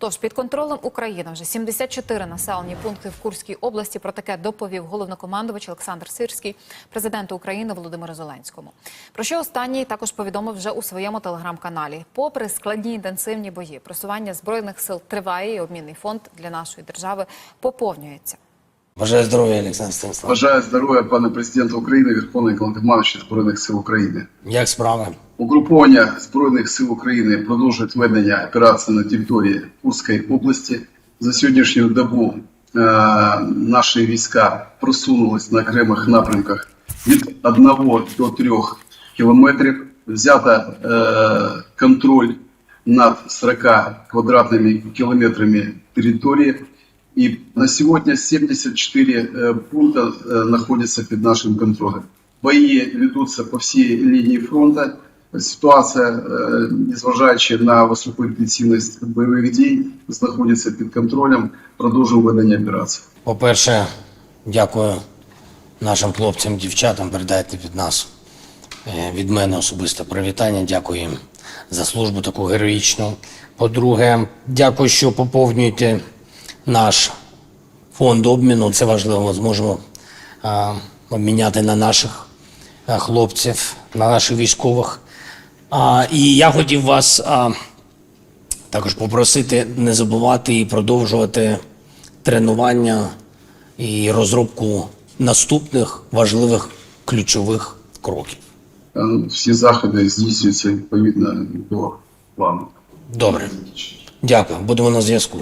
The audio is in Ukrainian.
Тож під контролем України вже 74 населені пункти в Курській області. Про таке доповів головнокомандувач Олександр Сирський президенту України Володимиру Зеленському. Про що останній також повідомив вже у своєму телеграм-каналі. Попри складні інтенсивні бої, просування збройних сил триває, і обмінний фонд для нашої держави поповнюється. Бажаю здоров'я, Олександр Станіславович. Бажаю здоров'я пане президента України, Верховний Головнокомандуючий Збройних сил України. Як справи? Угруповання Збройних сил України продовжують ведення операції на території Курської області. За сьогоднішню добу е, наші війська просунулись на окремих напрямках від 1 до 3 кілометрів. Взято е, контроль над 40 квадратними километрами территории. И на сегодня 74 э, пункта э, находятся под нашим контролем. Бои ведутся по всей линии фронта. Ситуація, е, незважаючи на високу інтенсивність бойових дій, знаходиться під контролем. Продовжуємо ведення операції. По-перше, дякую нашим хлопцям, дівчатам. Передайте від нас е, від мене особисто привітання. Дякую їм за службу таку героїчну. По-друге, дякую, що поповнюєте наш фонд обміну. Це важливо. Ми зможемо а, обміняти на наших а, хлопців, на наших військових. А, і я хотів вас. А, також попросити не забувати і продовжувати тренування і розробку наступних важливих ключових кроків. Е, Всі заходи здійснюються відповідно до плану. Добре, дякую. Будемо на зв'язку.